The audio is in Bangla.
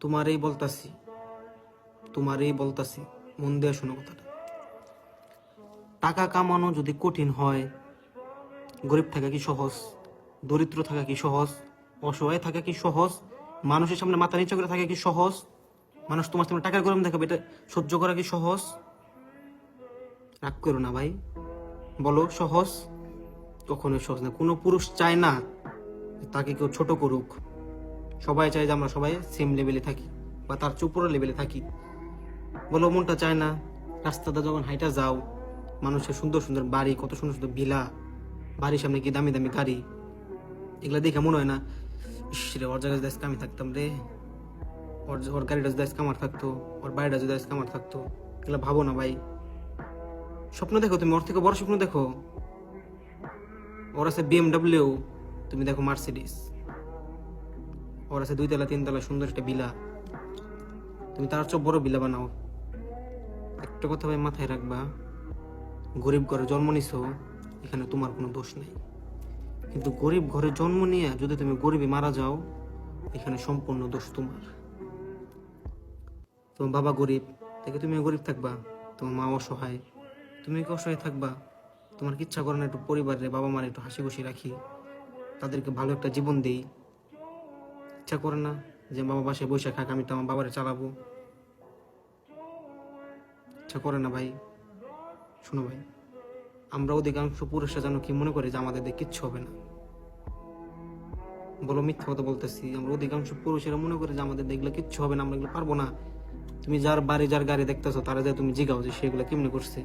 তোমারই বলতাছি তোমারই বলতাছি, মন দিয়ে শোনো কথাটা। টাকা কামানো যদি কঠিন হয়, গরিব থাকা কি সহজ, দরিদ্র থাকা কি সহজ, অসহায় থাকা কি সহজ, মানুষের সামনে মাথা নিচু করে থাকা কি সহজ, মানুষ তোমার সামনে টাকার গরম দেখাবে, এটা সহ্য করা কি সহজ? রাগ করো না ভাই। বলো সহজ? কখনোই সহজ না। কোনো পুরুষ চায় না তাকে কেউ ছোট করুক। সবাই চায় যে আমরা সবাই সেম লেভেলে থাকি বা তার চেয়ে লেভেলে থাকি। বলো, মনটা চায় না, রাস্তাটা যখন হাইটা যাও, মানুষের সুন্দর সুন্দর বাড়ি, কত সুন্দর সুন্দর ভিলা বাড়ির সামনে কি দামি দামি গাড়ি, এগুলা দেখে মনে হয় না, ইস রে, ওর জায়গায় যদি আমি থাকতাম রে, ওর ওর গাড়িটা যদি আজকে আমার থাকতো, ওর বাড়িটা যদি আজকে আমার থাকতো, এগুলো ভাবো না ভাই। স্বপ্ন দেখো তুমি, ওর থেকে বড় স্বপ্ন দেখো। ওর আছে বিএমডাব্লিউ তুমি দেখো মার্সিডিস ওর আছে দুই তলা, তিন তলা সুন্দর একটা বিলা। তুমি তার চেয়ে বড় বিলা বানাও। একটা কথা ভাই মাথায় রাখবা, গরিব ঘরে জন্ম নিছো, এখানে তোমার কোনো দোষ নেই। কিন্তু গরিব ঘরে জন্ম নিয়ে যদি তুমি গরিবে মারা যাও, এখানে সম্পূর্ণ দোষ তোমার। তোমার বাবা গরিব থেকে তুমি গরিব থাকবা, তোমার মা অসহায়। তুমি কি অসহায় থাকবা? তোমার ইচ্ছা করে না একটু পরিবারে বাবা মার একটু হাসি খুশি রাখি? তাদেরকে ভালো একটা জীবন দেই। ইচ্ছা করে না যে বাবা বসে খাক, আমি তো আমার বাবারে চালাবো। ইচ্ছা করে না ভাই। শোনো ভাই, আমরা অধিকাংশ পুরুষরা যেন কি মনে করি যে আমাদের দিয়ে কিচ্ছু হবে না। বলো, মিথ্যা কথা বলতেছি, আমরা অধিকাংশ পুরুষেরা মনে করি যে আমাদের দেখলে কিচ্ছু হবে না, আমরা এগুলো পারব না। তুমি যার বাড়ি, যার গাড়ি দেখতেছো, তারা যে তুমি জিগাও যে সেগুলো কেমনি করছে?